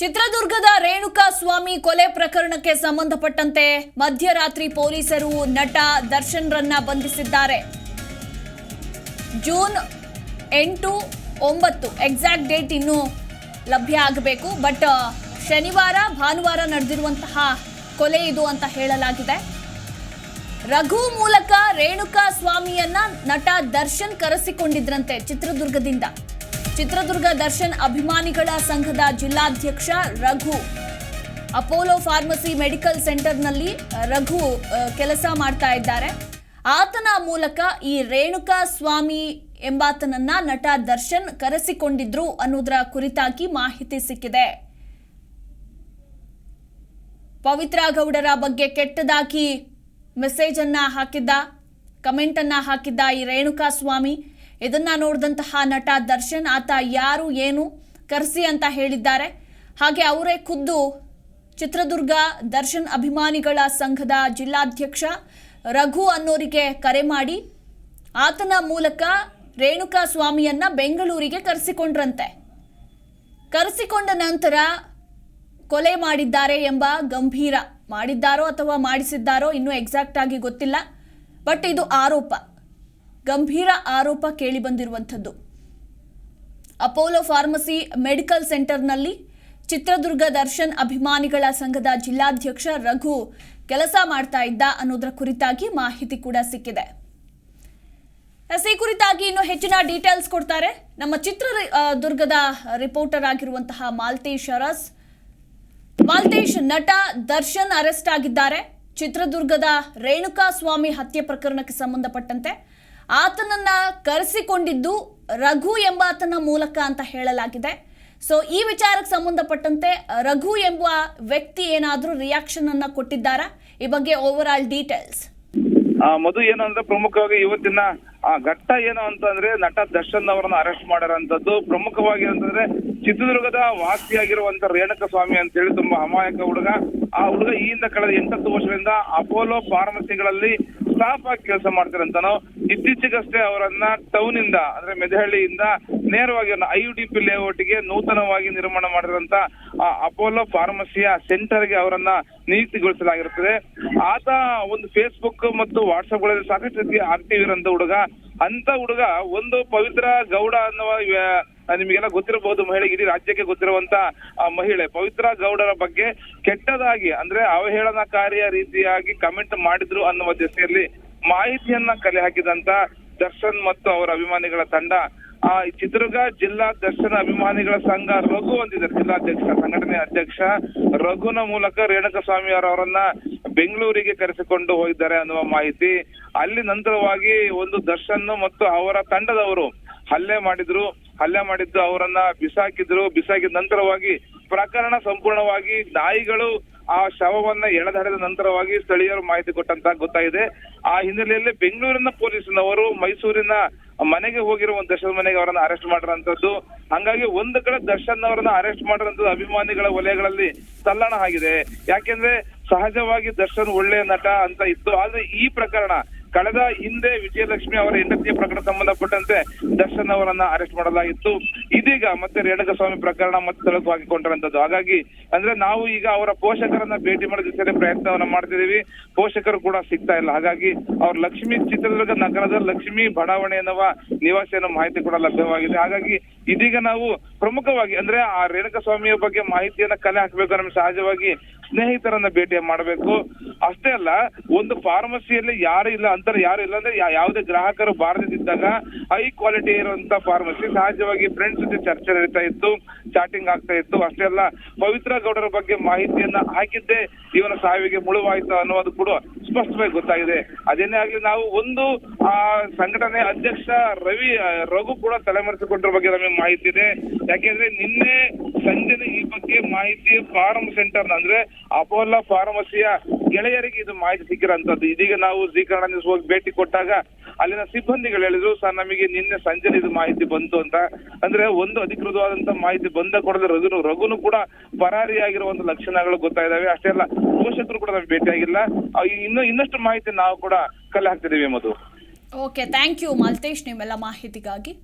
ಚಿತ್ರದುರ್ಗದ ರೇಣುಕಾ ಸ್ವಾಮಿ ಕೊಲೆ ಪ್ರಕರಣಕ್ಕೆ ಸಂಬಂಧಪಟ್ಟಂತೆ ಮಧ್ಯರಾತ್ರಿ ಪೊಲೀಸರು ನಟ ದರ್ಶನ್ ರನ್ನ ಬಂಧಿಸಿದ್ದಾರೆ. ಜೂನ್ ಎಂಟು ಒಂಬತ್ತು ಎಕ್ಸಾಕ್ಟ್ ಡೇಟ್ ಇನ್ನೂ ಲಭ್ಯ ಆಗಬೇಕು, ಬಟ್ ಶನಿವಾರ, ಭಾನುವಾರ ನಡೆದಿರುವಂತಹ ಕೊಲೆ ಇದು ಅಂತ ಹೇಳಲಾಗಿದೆ. ರಘು ಮೂಲಕ ರೇಣುಕಾ ಸ್ವಾಮಿಯನ್ನ ನಟ ದರ್ಶನ್ ಕರೆಸಿಕೊಂಡಿದ್ರಂತೆ ಚಿತ್ರದುರ್ಗದಿಂದ. ಚಿತ್ರದುರ್ಗ ದರ್ಶನ್ ಅಭಿಮಾನಿಗಳ ಸಂಘದ ಜಿಲ್ಲಾಧ್ಯಕ್ಷ ರಘು. ಅಪೋಲೋ ಫಾರ್ಮಸಿ ಮೆಡಿಕಲ್ ಸೆಂಟರ್ನಲ್ಲಿ ರಘು ಕೆಲಸ ಮಾಡ್ತಾ ಇದ್ದಾರೆ. ಆತನ ಮೂಲಕ ಈ ರೇಣುಕಾ ಸ್ವಾಮಿ ಎಂಬಾತನನ್ನ ನಟ ದರ್ಶನ್ ಕರೆಸಿಕೊಂಡಿದ್ರು ಅನ್ನೋದರ ಕುರಿತಾಗಿ ಮಾಹಿತಿ ಸಿಕ್ಕಿದೆ. ಪವಿತ್ರ ಗೌಡರ ಬಗ್ಗೆ ಕೆಟ್ಟದಾಗಿ ಮೆಸೇಜ್ ಅನ್ನ ಹಾಕಿದ್ದ ಕಮೆಂಟ್ ಅನ್ನ ಹಾಕಿದ್ದ ಈ ರೇಣುಕಾ ಸ್ವಾಮಿ. ಇದನ್ನ ನೋಡಿದಂತಹ ನಟ ದರ್ಶನ್, ಆತ ಯಾರು, ಏನು, ಕರೆಸಿ ಅಂತ ಹೇಳಿದ್ದಾರೆ. ಹಾಗೆ ಅವರೇ ಖುದ್ದು ಚಿತ್ರದುರ್ಗ ದರ್ಶನ್ ಅಭಿಮಾನಿಗಳ ಸಂಘದ ಜಿಲ್ಲಾಧ್ಯಕ್ಷ ರಘು ಅನ್ನೋರಿಗೆ ಕರೆ ಮಾಡಿ, ಆತನ ಮೂಲಕ ರೇಣುಕಾ ಸ್ವಾಮಿಯನ್ನ ಬೆಂಗಳೂರಿಗೆ ಕರೆಸಿಕೊಂಡ್ರಂತೆ. ಕರೆಸಿಕೊಂಡ ನಂತರ ಕೊಲೆ ಮಾಡಿದ್ದಾರೆ ಎಂಬ ಗಂಭೀರ, ಮಾಡಿದ್ದಾರೋ ಅಥವಾ ಮಾಡಿಸಿದ್ದಾರೋ ಇನ್ನೂ ಎಕ್ಸಾಕ್ಟ್ ಆಗಿ ಗೊತ್ತಿಲ್ಲ, ಬಟ್ ಇದು ಆರೋಪ. ಗಂಭೀರ ಆರೋಪ ಕೇಳಿಬಂದಿರುವಂಥದ್ದು. ಅಪೋಲೋ ಫಾರ್ಮಸಿ ಮೆಡಿಕಲ್ ಸೆಂಟರ್ನಲ್ಲಿ ಚಿತ್ರದುರ್ಗ ದರ್ಶನ್ ಅಭಿಮಾನಿಗಳ ಸಂಘದ ಜಿಲ್ಲಾಧ್ಯಕ್ಷ ರಘು ಕೆಲಸ ಮಾಡ್ತಾ ಇದ್ದ ಅನ್ನೋದರ ಕುರಿತಾಗಿ ಮಾಹಿತಿ ಕೂಡ ಸಿಕ್ಕಿದೆ. ಈ ಕುರಿತಾಗಿ ಇನ್ನು ಹೆಚ್ಚಿನ ಡೀಟೇಲ್ಸ್ ಕೊಡ್ತಾರೆ. ನಮ್ಮ ಚಿತ್ರದುರ್ಗದ ರಿಪೋರ್ಟರ್ ಆಗಿರುವಂತಹ ಮಾಲ್ತೇಶ್ ಅರಸ್. ಮಾಲ್ತೇಶ್ ನಟ ದರ್ಶನ್ ಅರೆಸ್ಟ್ ಆಗಿದ್ದಾರೆ. ಚಿತ್ರದುರ್ಗದ ರೇಣುಕಾ ಸ್ವಾಮಿ ಹತ್ಯೆ ಪ್ರಕರಣಕ್ಕೆ ಸಂಬಂಧಪಟ್ಟಂತೆ ಆತನನ್ನ ಕರೆಸಿಕೊಂಡಿದ್ದು ರಘು ಎಂಬಾತನ ಮೂಲಕ ಅಂತ ಹೇಳಲಾಗಿದೆ. ಸೊ ಈ ವಿಚಾರಕ್ಕೆ ಸಂಬಂಧಪಟ್ಟಂತೆ ರಘು ಎಂಬ ವ್ಯಕ್ತಿ ಏನಾದರೂ ರಿಯಾಕ್ಷನ್ ಅನ್ನ ಕೊಟ್ಟಿದ್ದಾರಾ? ಈ ಬಗ್ಗೆ ಓವರ್ ಆಲ್ ಡೀಟೇಲ್ಸ್ ಮಧು ಏನು ಅಂದ್ರೆ ಪ್ರಮುಖವಾಗಿ ಇವತ್ತಿನ, ಆ, ಘಟ್ಟ ಏನು ಅಂತಂದ್ರೆ ನಟ ದರ್ಶನ್ ಅವರನ್ನ ಅರೆಸ್ಟ್ ಮಾಡಿರೋಂಥದ್ದು ಪ್ರಮುಖವಾಗಿ ಅಂತಂದ್ರೆ ಚಿತ್ರದುರ್ಗದ ವಾಸಿಯಾಗಿರುವಂತ ರೇಣುಕ ಸ್ವಾಮಿ ಅಂತ ಹೇಳಿ ತುಂಬಾ ಅಮಾಯಕ ಹುಡುಗ. ಆ ಹುಡುಗ ಈ ಹಿಂದೆ ಕಳೆದ ಎಂಟತ್ತು ವರ್ಷದಿಂದ ಅಪೋಲೋ ಫಾರ್ಮಸಿಗಳಲ್ಲಿ ಸ್ಟಾಫ್ ಆಗಿ ಕೆಲಸ ಮಾಡ್ತಿರಂತಾನು, ಇತ್ತೀಚೆಗಷ್ಟೇ ಅವರನ್ನ ಟೌನ್ ಇಂದ ಅಂದ್ರೆ ಮೆದಹಳ್ಳಿಯಿಂದ ನೇರವಾಗಿ ಐ ಯು ಡಿ ಪಿ ನೂತನವಾಗಿ ನಿರ್ಮಾಣ ಮಾಡಿದಂತ ಅಪೋಲೋ ಫಾರ್ಮಸಿಯ ಸೆಂಟರ್ಗೆ ಅವರನ್ನ ನಿಯುಕ್ತಿಗೊಳಿಸಲಾಗಿರುತ್ತದೆ. ಆತ ಒಂದು ಫೇಸ್ಬುಕ್ ಮತ್ತು ವಾಟ್ಸಪ್ಗಳಲ್ಲಿ ಸಾಕಷ್ಟು ರೀತಿ ಆಕ್ಟಿವ್ ಇರೋಂತ ಹುಡುಗ ಅಂತ ಹುಡುಗ ಒಂದು ಪವಿತ್ರ ಗೌಡ ಅನ್ನುವ ನಿಮಗೆಲ್ಲ ಗೊತ್ತಿರಬಹುದು ಮಹಿಳೆ ಇಡೀ ರಾಜ್ಯಕ್ಕೆ ಗೊತ್ತಿರುವಂತ ಮಹಿಳೆ. ಪವಿತ್ರ ಗೌಡರ ಬಗ್ಗೆ ಕೆಟ್ಟದಾಗಿ, ಅಂದ್ರೆ ಅವಹೇಳನಕಾರಿಯ ರೀತಿಯಾಗಿ ಕಮೆಂಟ್ ಮಾಡಿದ್ರು ಅನ್ನುವ ದಿಸೆಯಲ್ಲಿ ಮಾಹಿತಿಯನ್ನ ಕಲೆ ಹಾಕಿದಂತ ದರ್ಶನ್ ಮತ್ತು ಅವರ ಅಭಿಮಾನಿಗಳ ತಂಡ. ಆ ಚಿತ್ರದುರ್ಗ ಜಿಲ್ಲಾ ದರ್ಶನ ಅಭಿಮಾನಿಗಳ ಸಂಘ ರಘು ಹೊಂದಿದ್ದಾರೆ ಜಿಲ್ಲಾಧ್ಯಕ್ಷ, ಸಂಘಟನೆ ಅಧ್ಯಕ್ಷ ರಘುನ ಮೂಲಕ ರೇಣುಕ ಸ್ವಾಮಿ ಅವರನ್ನ ಬೆಂಗಳೂರಿಗೆ ಕರೆಸಿಕೊಂಡು ಹೋಗಿದ್ದಾರೆ ಅನ್ನುವ ಮಾಹಿತಿ. ಅಲ್ಲಿ ನಂತರವಾಗಿ ಒಂದು ದರ್ಶನ್ ಮತ್ತು ಅವರ ತಂಡದವರು ಹಲ್ಲೆ ಮಾಡಿದ್ರು. ಹಲ್ಲೆ ಮಾಡಿದ್ದು ಅವರನ್ನ ಬಿಸಾಕಿದ್ರು, ಬಿಸಾಕಿದ ನಂತರವಾಗಿ ಪ್ರಕರಣ ಸಂಪೂರ್ಣವಾಗಿ ನಾಯಿಗಳು ಆ ಶವವನ್ನ ಎಳೆದಾಡಿದ ನಂತರವಾಗಿ ಸ್ಥಳೀಯರು ಮಾಹಿತಿ ಕೊಟ್ಟಂತ ಗೊತ್ತಾಗಿದೆ. ಆ ಹಿನ್ನೆಲೆಯಲ್ಲಿ ಬೆಂಗಳೂರಿನ ಪೊಲೀಸ್ನವರು ಮೈಸೂರಿನ ಮನೆಗೆ ಹೋಗಿರುವ ಒಂದು ದರ್ಶನ್ ಮನೆಗೆ ಅವರನ್ನ ಅರೆಸ್ಟ್ ಮಾಡಿರೋಂಥದ್ದು ಹಂಗಾಗಿ ಒಂದು ಕಡೆ ದರ್ಶನ್ ಅವರನ್ನ ಅರೆಸ್ಟ್ ಮಾಡಿರೋಂಥದ್ದು ಅಭಿಮಾನಿಗಳ ವಲಯಗಳಲ್ಲಿ ತಲ್ಲಣ ಆಗಿದೆ. ಯಾಕೆಂದ್ರೆ ಸಹಜವಾಗಿ ದರ್ಶನ್ ಒಳ್ಳೆಯ ನಟ ಅಂತ ಇತ್ತು. ಆದ್ರೆ ಈ ಪ್ರಕರಣ ಕಳೆದ ಹಿಂದೆ ವಿಜಯಲಕ್ಷ್ಮಿ ಅವರ ಹೆಂಡತಿಯ ಪ್ರಕರಣ ಸಂಬಂಧಪಟ್ಟಂತೆ ದರ್ಶನ್ ಅವರನ್ನ ಅರೆಸ್ಟ್ ಮಾಡಲಾಗಿತ್ತು. ಇದೀಗ ಮತ್ತೆ ರೇಣುಕಸ್ವಾಮಿ ಪ್ರಕರಣ ಮತ್ತೆ ತಳಕು ಹಾಕಿಕೊಂಡಿರುವಂತದ್ದು. ಹಾಗಾಗಿ ಅಂದ್ರೆ ನಾವು ಈಗ ಅವರ ಪೋಷಕರನ್ನ ಭೇಟಿ ಮಾಡೋದಕ್ಕೆ ಪ್ರಯತ್ನವನ್ನ ಮಾಡ್ತಿದೀವಿ ಪೋಷಕರು ಕೂಡ ಸಿಗ್ತಾ ಇಲ್ಲ. ಹಾಗಾಗಿ ಅವ್ರ ಲಕ್ಷ್ಮಿ ಚಿತ್ರದುರ್ಗ ನಗರದ ಲಕ್ಷ್ಮಿ ಬಡಾವಣೆ ಎನ್ನುವ ನಿವಾಸಿಯನ್ನು ಮಾಹಿತಿ ಕೂಡ ಲಭ್ಯವಾಗಿದೆ. ಹಾಗಾಗಿ ಇದೀಗ ನಾವು ಪ್ರಮುಖವಾಗಿ ಅಂದ್ರೆ ಆ ರೇಣುಕ ಸ್ವಾಮಿಯ ಬಗ್ಗೆ ಮಾಹಿತಿಯನ್ನ ಕಲೆ ಹಾಕಬೇಕು ನಮ್ಗೆ ಸಹಜವಾಗಿ ಸ್ನೇಹಿತರನ್ನ ಭೇಟಿ ಮಾಡಬೇಕು. ಅಷ್ಟೇ ಅಲ್ಲ, ಒಂದು ಫಾರ್ಮಸಿಯಲ್ಲಿ ಯಾರು ಇಲ್ಲ ಅಂತಾರೆ, ಯಾರು ಇಲ್ಲ ಅಂದ್ರೆ ಯಾವುದೇ ಗ್ರಾಹಕರು ಬಾರದಿದ್ದಾಗ ಹೈ ಕ್ವಾಲಿಟಿ ಇರುವಂತ ಫಾರ್ಮಸಿ ಸಹಜವಾಗಿ ಫ್ರೆಂಡ್ಸ್ ಜೊತೆ ಚರ್ಚೆ ನಡೀತಾ ಇತ್ತು ಚಾಟಿಂಗ್ ಆಗ್ತಾ ಇತ್ತು. ಅಷ್ಟೇ ಅಲ್ಲ, ಪವಿತ್ರ ಗೌಡರ ಬಗ್ಗೆ ಮಾಹಿತಿಯನ್ನ ಹಾಕಿದ್ದೇ ಇವನ ಸಾವಿಗೆ ಮುಳುವಾಯಿತು ಅನ್ನೋದು ಕೂಡ ಸ್ಪಷ್ಟವಾಗಿ ಗೊತ್ತಾಗಿದೆ. ಅದೇನೇ ಆಗ್ಲಿ, ನಾವು ಒಂದು, ಆ, ಸಂಘಟನೆ ಅಧ್ಯಕ್ಷ ರವಿ ರಘು ಕೂಡ ತಲೆಮರೆಸಿಕೊಂಡಿರೋ ಬಗ್ಗೆ ನಮಗೆ ಮಾಹಿತಿ ಇದೆ. ಯಾಕೆಂದ್ರೆ ನಿನ್ನೆ ಸಂಜೆನೆ ಈ ಬಗ್ಗೆ ಮಾಹಿತಿ ಫಾರ್ಮ್ ಸೆಂಟರ್ ಅಂದ್ರೆ ಅಪೋಲೋ ಫಾರ್ಮಸಿಯ ಗೆಳೆಯರಿಗೆ ಇದು ಮಾಹಿತಿ ಸಿಕ್ಕಿರೋಂಥದ್ದು ಇದೀಗ ನಾವು ಜಿ ಕನ್ನಡ ನ್ಯೂಸ್ ಹೋಗಿ ಭೇಟಿ ಕೊಟ್ಟಾಗ ಅಲ್ಲಿನ ಸಿಬ್ಬಂದಿಗಳು ಹೇಳಿದ್ರು, ಸರ್, ನಮಗೆ ನಿನ್ನೆ ಸಂಜೆ ಇದು ಮಾಹಿತಿ ಬಂತು ಅಂತ. ಅಂದ್ರೆ ಒಂದು ಅಧಿಕೃತವಾದಂತ ಮಾಹಿತಿ ಬಂದ ಕೊಡದೆ ರಘುನು ರಘುನು ಕೂಡ ಒಂದು ಲಕ್ಷಣಗಳು ಗೊತ್ತಾಯಿದಾವೆ ಅಷ್ಟೇ ಅಲ್ಲ, ಪೋಷಕರು ಕೂಡ ನಮ್ಗೆ ಭೇಟಿಯಾಗಿಲ್ಲ. ಇನ್ನು ಇನ್ನಷ್ಟು ಮಾಹಿತಿ ನಾವು ಕೂಡ ಕಲೆ ಹಾಕ್ತಿದ್ದೀವಿ Madhu. Okay thank you Maltesh ನಿಮ್ಮೆಲ್ಲ ಮಾಹಿತಿಗಾಗಿ.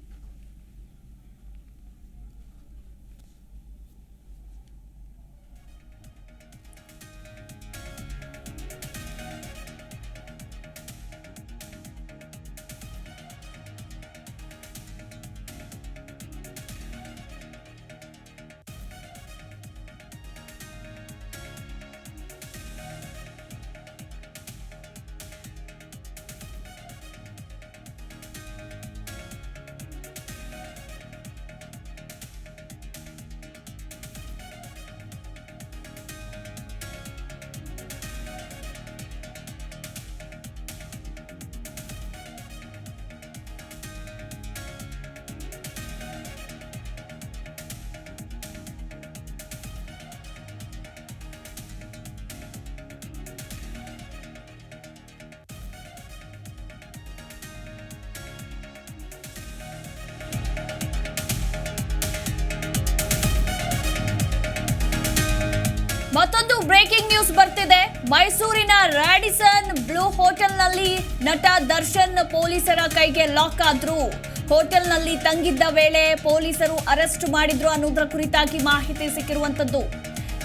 ಮತ್ತೊಂದು ಬ್ರೇಕಿಂಗ್ ನ್ಯೂಸ್ ಬರ್ತಿದೆ. ಮೈಸೂರಿನ ರಾಡಿಸನ್ ಬ್ಲೂ ಹೋಟೆಲ್ನಲ್ಲಿ ನಟ ದರ್ಶನ್ ಪೊಲೀಸರ ಕೈಗೆ ಲಾಕ್ ಆದ್ರು. ಹೋಟೆಲ್ನಲ್ಲಿ ತಂಗಿದ್ದ ವೇಳೆ ಪೊಲೀಸರು ಅರೆಸ್ಟ್ ಮಾಡಿದ್ರು ಅನ್ನೋದರ ಕುರಿತಾಗಿ ಮಾಹಿತಿ ಸಿಕ್ಕಿರುವಂತದ್ದು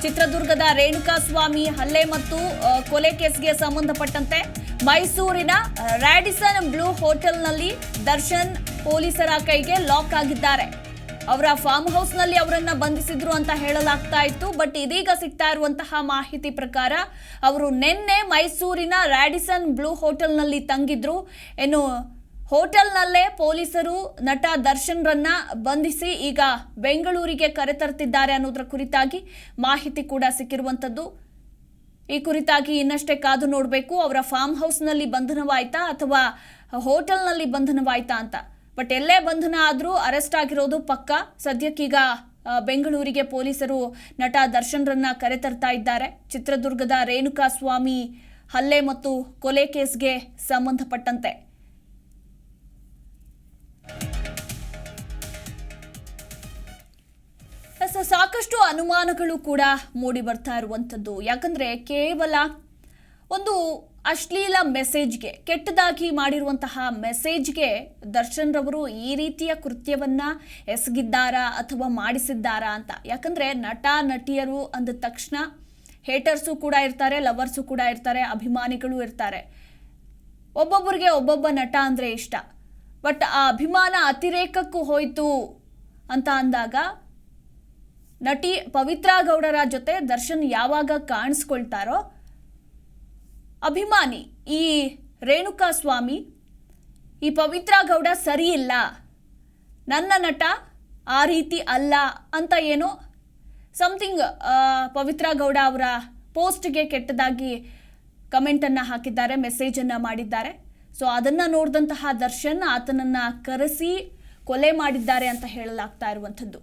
ಚಿತ್ರದುರ್ಗದ ರೇಣುಕಾ ಸ್ವಾಮಿ ಹಲ್ಲೆ ಮತ್ತು ಕೊಲೆ ಕೇಸ್ಗೆ ಸಂಬಂಧಪಟ್ಟಂತೆ ಮೈಸೂರಿನ ರಾಡಿಸನ್ ಬ್ಲೂ ಹೋಟೆಲ್ನಲ್ಲಿ ದರ್ಶನ್ ಪೊಲೀಸರ ಕೈಗೆ ಲಾಕ್ ಆಗಿದ್ದಾರೆ. ಅವರ ಫಾರ್ಮ್ ಹೌಸ್ನಲ್ಲಿ ಅವರನ್ನ ಬಂಧಿಸಿದ್ರು ಅಂತ ಹೇಳಲಾಗ್ತಾ ಇತ್ತು. ಬಟ್ ಇದೀಗ ಸಿಗ್ತಾ ಇರುವಂತಹ ಮಾಹಿತಿ ಪ್ರಕಾರ ಅವರು ನಿನ್ನೆ ಮೈಸೂರಿನ ರ್ಯಾಡಿಸನ್ ಬ್ಲೂ ಹೋಟೆಲ್ನಲ್ಲಿ ತಂಗಿದ್ರು. ಏನು, ಹೋಟೆಲ್ನಲ್ಲೇ ಪೊಲೀಸರು ನಟ ದರ್ಶನ್ರನ್ನ ಬಂಧಿಸಿ ಈಗ ಬೆಂಗಳೂರಿಗೆ ಕರೆತರ್ತಿದ್ದಾರೆ ಅನ್ನೋದರ ಕುರಿತಾಗಿ ಮಾಹಿತಿ ಕೂಡ ಸಿಕ್ಕಿರುವಂಥದ್ದು. ಈ ಕುರಿತಾಗಿ ಇನ್ನಷ್ಟೇ ಕಾದು ನೋಡಬೇಕು, ಅವರ ಫಾರ್ಮ್ ಹೌಸ್ನಲ್ಲಿ ಬಂಧನವಾಯ್ತಾ ಅಥವಾ ಹೋಟೆಲ್ನಲ್ಲಿ ಬಂಧನವಾಯ್ತಾ ಅಂತ. ಬಟ್ ಎಲ್ಲೇ ಬಂಧನ ಆದರೂ ಅರೆಸ್ಟ್ ಆಗಿರೋದು ಪಕ್ಕ. ಸದ್ಯಕ್ಕೀಗ ಬೆಂಗಳೂರಿಗೆ ಪೊಲೀಸರು ನಟ ದರ್ಶನ್ರನ್ನ ಕರೆತರ್ತಾ ಇದ್ದಾರೆ. ಚಿತ್ರದುರ್ಗದ ರೇಣುಕಾ ಸ್ವಾಮಿ ಹಲ್ಲೆ ಮತ್ತು ಕೊಲೆ ಕೇಸ್ಗೆ ಸಂಬಂಧಪಟ್ಟಂತೆ. ಸಾಕಷ್ಟು ಅನುಮಾನಗಳು ಕೂಡ ಮೂಡಿ ಬರ್ತಾ ಇರುವಂಥದ್ದು. ಯಾಕಂದ್ರೆ ಕೇವಲ ಒಂದು ಅಶ್ಲೀಲ ಮೆಸೇಜ್ಗೆ ಕೆಟ್ಟದಾಗಿ ಮಾಡಿರುವಂತಹ ಮೆಸೇಜ್ಗೆ ದರ್ಶನ್ ರವರು ಈ ರೀತಿಯ ಕೃತ್ಯವನ್ನ ಎಸಗಿದ್ದಾರಾ ಅಥವಾ ಮಾಡಿಸಿದ್ದಾರಾ ಅಂತ. ಯಾಕಂದ್ರೆ ನಟ, ನಟಿಯರು ಅಂದ ತಕ್ಷಣ ಹೇಟರ್ಸು ಕೂಡ ಇರ್ತಾರೆ, ಲವರ್ಸು ಕೂಡ ಇರ್ತಾರೆ, ಅಭಿಮಾನಿಗಳು ಇರ್ತಾರೆ. ಒಬ್ಬೊಬ್ಬರಿಗೆ ಒಬ್ಬೊಬ್ಬ ನಟ ಅಂದರೆ ಇಷ್ಟ. ಬಟ್ ಆ ಅಭಿಮಾನ ಅತಿರೇಕಕ್ಕೂ ಹೋಯ್ತು ಅಂತ ಅಂದಾಗ ನಟಿ ಪವಿತ್ರಾ ಗೌಡರ ಜೊತೆ ದರ್ಶನ್ ಯಾವಾಗ ಕಾಣಿಸ್ಕೊಳ್ತಾರೋ ಅಭಿಮಾನಿ ಈ ರೇಣುಕಾ ಸ್ವಾಮಿ, ಈ ಪವಿತ್ರ ಗೌಡ ಸರಿಯಿಲ್ಲ. ನನ್ನ ನಟ ಆ ರೀತಿ ಅಲ್ಲ ಅಂತ ಏನೋ ಸಮಥಿಂಗ್ ಪವಿತ್ರ ಗೌಡ ಅವರ ಪೋಸ್ಟ್ಗೆ ಕೆಟ್ಟದಾಗಿ ಕಮೆಂಟನ್ನು ಹಾಕಿದ್ದಾರೆ ಮೆಸೇಜನ್ನು ಮಾಡಿದ್ದಾರೆ. ಸೊ ಅದನ್ನು ನೋಡಿದಂತಹ ದರ್ಶನ್ ಆತನನ್ನು ಕರೆಸಿ ಕೊಲೆ ಮಾಡಿದ್ದಾರೆ ಅಂತ ಹೇಳಲಾಗ್ತಾ ಇರುವಂಥದ್ದು.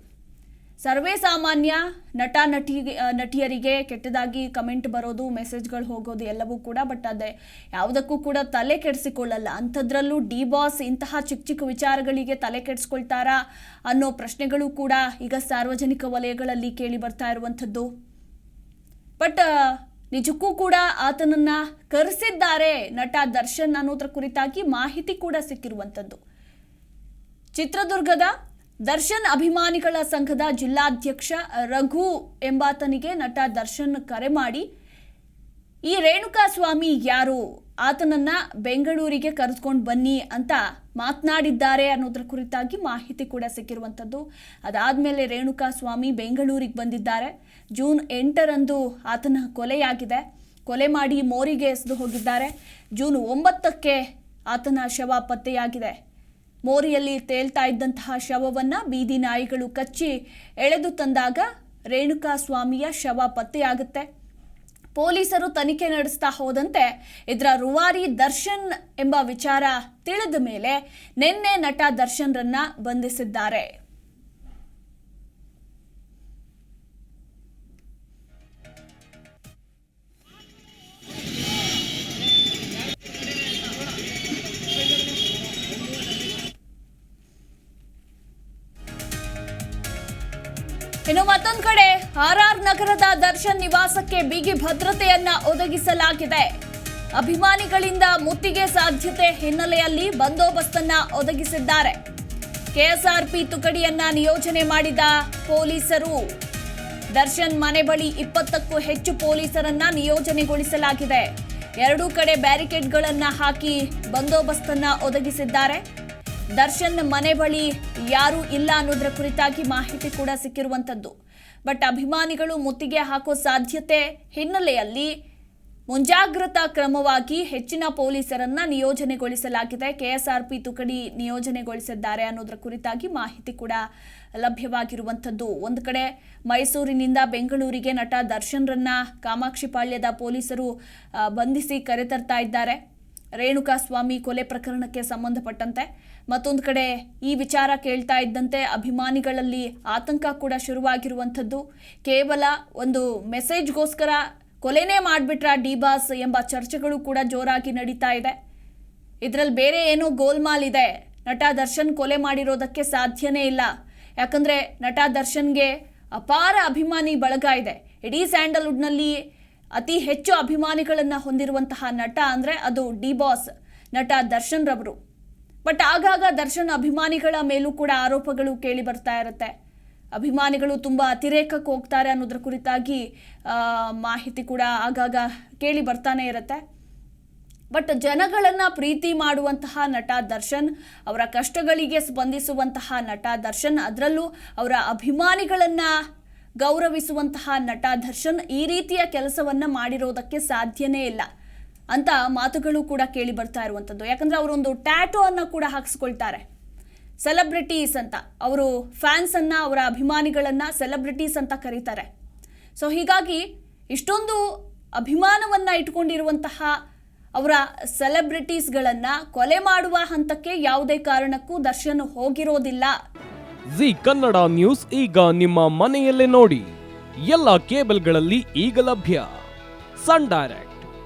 ಸರ್ವೇ ಸಾಮಾನ್ಯ ನಟ ನಟಿ ನಟಿಯರಿಗೆ ಕೆಟ್ಟದಾಗಿ ಕಮೆಂಟ್ ಬರೋದು, ಮೆಸೇಜ್ಗಳು ಹೋಗೋದು ಎಲ್ಲವೂ ಕೂಡ, ಬಟ್ ಅದೇ ಯಾವುದಕ್ಕೂ ಕೂಡ ತಲೆ ಕೆಡಿಸಿಕೊಳ್ಳಲ್ಲ. ಅಂಥದ್ರಲ್ಲೂ ಡಿ ಬಾಸ್ ಇಂತಹ ಚಿಕ್ಕ ಚಿಕ್ಕ ವಿಚಾರಗಳಿಗೆ ತಲೆ ಕೆಡಿಸ್ಕೊಳ್ತಾರಾ ಅನ್ನೋ ಪ್ರಶ್ನೆಗಳು ಕೂಡ ಈಗ ಸಾರ್ವಜನಿಕ ವಲಯಗಳಲ್ಲಿ ಕೇಳಿ ಬರ್ತಾ ಇರುವಂಥದ್ದು. ಬಟ್ ನಿಜಕ್ಕೂ ಕೂಡ ಆತನನ್ನ ಕರೆಸಿದ್ದಾರೆ ನಟ ದರ್ಶನ್ ಅನ್ನೋದ್ರ ಕುರಿತಾಗಿ ಮಾಹಿತಿ ಕೂಡ ಸಿಕ್ಕಿರುವಂಥದ್ದು. ಚಿತ್ರದುರ್ಗದ ದರ್ಶನ್ ಅಭಿಮಾನಿಗಳ ಸಂಘದ ಜಿಲ್ಲಾಧ್ಯಕ್ಷ ರಘು ಎಂಬಾತನಿಗೆ ನಟ ದರ್ಶನ್ ಕರೆ ಮಾಡಿ, ಈ ರೇಣುಕಾ ಸ್ವಾಮಿ ಯಾರು? ಆತನನ್ನ ಬೆಂಗಳೂರಿಗೆ ಕರೆದುಕೊಂಡು ಬನ್ನಿ ಅಂತ ಮಾತನಾಡಿದ್ದಾರೆ ಅನ್ನೋದ್ರ ಕುರಿತಾಗಿ ಮಾಹಿತಿ ಕೂಡ ಸಿಕ್ಕಿರುವಂಥದ್ದು. ಅದಾದಮೇಲೆ ರೇಣುಕಾ ಸ್ವಾಮಿ ಬೆಂಗಳೂರಿಗೆ ಬಂದಿದ್ದಾರೆ. ಜೂನ್ ಎಂಟರಂದು ಆತನ ಕೊಲೆಯಾಗಿದೆ. ಕೊಲೆ ಮಾಡಿ ಮೋರಿಗೆ ಎಸೆದು ಹೋಗಿದ್ದಾರೆ. ಜೂನ್ ಒಂಬತ್ತಕ್ಕೆ ಆತನ ಶವ ಪತ್ತೆಯಾಗಿದೆ. ಮೋರಿಯಲ್ಲಿ ತೇಲ್ತಾ ಇದ್ದಂತಹ ಶವವನ್ನ ಬೀದಿ ನಾಯಿಗಳು ಕಚ್ಚಿ ಎಳೆದು ತಂದಾಗ ರೇಣುಕಾ ಸ್ವಾಮಿಯ ಶವ ಪತ್ತೆಯಾಗುತ್ತೆ. ಪೊಲೀಸರು ತನಿಖೆ ನಡೆಸ್ತಾ ಹೋದಂತೆ ಇದರ ರೂವಾರಿ ದರ್ಶನ್ ಎಂಬ ವಿಚಾರ ತಿಳಿದ ಮೇಲೆ ನಿನ್ನೆ ನಟ ದರ್ಶನ್ರನ್ನ ಬಂಧಿಸಿದ್ದಾರೆ. ಮತ್ತೊಂದು ಕಡೆ ಆರ್ ಆರ್ ನಗರದ ದರ್ಶನ್ ನಿವಾಸಕ್ಕೆ ಬಿಗಿ ಭದ್ರತೆಯನ್ನ ಒದಗಿಸಲಾಗಿದೆ. ಅಭಿಮಾನಿಗಳಿಂದ ಮುತ್ತಿಗೆ ಸಾಧ್ಯತೆ ಹಿನ್ನೆಲೆಯಲ್ಲಿ ಬಂದೋಬಸ್ತನ್ನ ಒದಗಿಸಿದ್ದಾರೆ. ಕೆಎಸ್ಆರ್ಪಿ ತುಕಡಿಯನ್ನ ನಿಯೋಜನೆ ಮಾಡಿದ ಪೊಲೀಸರು. ದರ್ಶನ್ ಮನೆ ಬಳಿ ಇಪ್ಪತ್ತಕ್ಕೂ ಹೆಚ್ಚು ಪೊಲೀಸರನ್ನ ನಿಯೋಜನೆಗೊಳಿಸಲಾಗಿದೆ. ಎರಡೂ ಕಡೆ ಬ್ಯಾರಿಕೇಡ್ಗಳನ್ನ ಹಾಕಿ ಬಂದೋಬಸ್ತನ್ನ ಒದಗಿಸಿದ್ದಾರೆ. ದರ್ಶನ್ ಮನೆ ಬಳಿ ಯಾರೂ ಇಲ್ಲ ಅನ್ನೋದ್ರ ಕುರಿತಾಗಿ ಮಾಹಿತಿ ಕೂಡ ಸಿಕ್ಕಿರುವಂಥದ್ದು ಬಟ್ ಅಭಿಮಾನಿಗಳು ಮುತ್ತಿಗೆ ಹಾಕೋ ಸಾಧ್ಯತೆ ಹಿನ್ನೆಲೆಯಲ್ಲಿ ಮುಂಜಾಗ್ರತಾ ಕ್ರಮವಾಗಿ ಹೆಚ್ಚಿನ ಪೊಲೀಸರನ್ನ ನಿಯೋಜನೆಗೊಳಿಸಲಾಗಿದೆ. ಕೆಎಸ್ಆರ್ಪಿ ತುಕಡಿ ನಿಯೋಜನೆಗೊಳಿಸಿದ್ದಾರೆ ಅನ್ನೋದ್ರ ಕುರಿತಾಗಿ ಮಾಹಿತಿ ಕೂಡ ಲಭ್ಯವಾಗಿರುವಂಥದ್ದು. ಒಂದು ಕಡೆ ಮೈಸೂರಿನಿಂದ ಬೆಂಗಳೂರಿಗೆ ನಟ ದರ್ಶನ್ರನ್ನ ಕಾಮಾಕ್ಷಿಪಾಳ್ಯದ ಪೊಲೀಸರು ಬಂಧಿಸಿ ಕರೆತರ್ತಾ ಇದ್ದಾರೆ. ರೇಣುಕಾ ಸ್ವಾಮಿ ಕೊಲೆ ಪ್ರಕರಣಕ್ಕೆ ಸಂಬಂಧಪಟ್ಟಂತೆ ಮತ್ತೊಂದು ಕಡೆ ಈ ವಿಚಾರ ಕೇಳ್ತಾ ಇದ್ದಂತೆ ಅಭಿಮಾನಿಗಳಲ್ಲಿ ಆತಂಕ ಕೂಡ ಶುರುವಾಗಿರುವಂಥದ್ದು. ಕೇವಲ ಒಂದು ಮೆಸೇಜ್ಗೋಸ್ಕರ ಕೊಲೆನೇ ಮಾಡಿಬಿಟ್ರ ಡಿ ಬಾಸ್ ಎಂಬ ಚರ್ಚೆಗಳು ಕೂಡ ಜೋರಾಗಿ ನಡೀತಾ ಇದೆ. ಇದರಲ್ಲಿ ಬೇರೆ ಏನೋ ಗೋಲ್ಮಾಲ್ ಇದೆ. ನಟ ದರ್ಶನ್ ಕೊಲೆ ಮಾಡಿರೋದಕ್ಕೆ ಸಾಧ್ಯನೇ ಇಲ್ಲ. ಯಾಕಂದರೆ ನಟ ದರ್ಶನ್ಗೆ ಅಪಾರ ಅಭಿಮಾನಿ ಬಳಗ ಇದೆ. ಇಡೀ ಸ್ಯಾಂಡಲ್ವುಡ್ನಲ್ಲಿ ಅತಿ ಹೆಚ್ಚು ಅಭಿಮಾನಿಗಳನ್ನು ಹೊಂದಿರುವಂತಹ ನಟ ಅಂದರೆ ಅದು ಡಿ ಬಾಸ್ ನಟ ದರ್ಶನ್ ರವರು ಬಟ್ ಆಗಾಗ ದರ್ಶನ್ ಅಭಿಮಾನಿಗಳ ಮೇಲೂ ಕೂಡ ಆರೋಪಗಳು ಕೇಳಿ ಬರ್ತಾ ಇರುತ್ತೆ. ಅಭಿಮಾನಿಗಳು ತುಂಬ ಅತಿರೇಕಕ್ಕೆ ಹೋಗ್ತಾರೆ ಅನ್ನೋದ್ರ ಕುರಿತಾಗಿ ಮಾಹಿತಿ ಕೂಡ ಆಗಾಗ ಕೇಳಿ ಬರ್ತಾನೆ ಇರುತ್ತೆ. ಬಟ್ ಜನಗಳನ್ನ ಪ್ರೀತಿ ಮಾಡುವಂತಹ ನಟ ದರ್ಶನ್, ಅವರ ಕಷ್ಟಗಳಿಗೆ ಸ್ಪಂದಿಸುವಂತಹ ನಟ ದರ್ಶನ್, ಅದರಲ್ಲೂ ಅವರ ಅಭಿಮಾನಿಗಳನ್ನ ಗೌರವಿಸುವಂತಹ ನಟ ದರ್ಶನ್ ಈ ರೀತಿಯ ಕೆಲಸವನ್ನ ಮಾಡಿರೋದಕ್ಕೆ ಸಾಧ್ಯನೇ ಇಲ್ಲ. ಅಂತ ಮಾತುಗಳು ಕೂಡ ಕೇಳಿ ಬರ್ತಾ ಇರುವಂಥದ್ದು ಯಾಕಂದರೆ ಅವರೊಂದು ಟ್ಯಾಟೋ ಅನ್ನು ಕೂಡ ಹಾಕಿಸ್ಕೊಳ್ತಾರೆ. ಸೆಲೆಬ್ರಿಟೀಸ್ ಅಂತ. ಅವರು ಫ್ಯಾನ್ಸನ್ನು ಅವರ ಅಭಿಮಾನಿಗಳನ್ನು ಸೆಲೆಬ್ರಿಟೀಸ್ ಅಂತ ಕರೀತಾರೆ. ಸೊ ಹೀಗಾಗಿ ಇಷ್ಟೊಂದು ಅಭಿಮಾನವನ್ನು ಇಟ್ಕೊಂಡಿರುವಂತಹ ಅವರ ಸೆಲೆಬ್ರಿಟೀಸ್ಗಳನ್ನು ಕೊಲೆ ಮಾಡುವ ಹಂತಕ್ಕೆ ಯಾವುದೇ ಕಾರಣಕ್ಕೂ ದರ್ಶನ್ ಹೋಗಿರೋದಿಲ್ಲ. ಜಿ ಕನ್ನಡ ನ್ಯೂಸ್ ಈಗ ನಿಮ್ಮ ಮನೆಯಲ್ಲೇ ನೋಡಿ. ಎಲ್ಲ ಕೇಬಲ್ಗಳಲ್ಲಿ ಈಗ ಲಭ್ಯ. Sun Direct.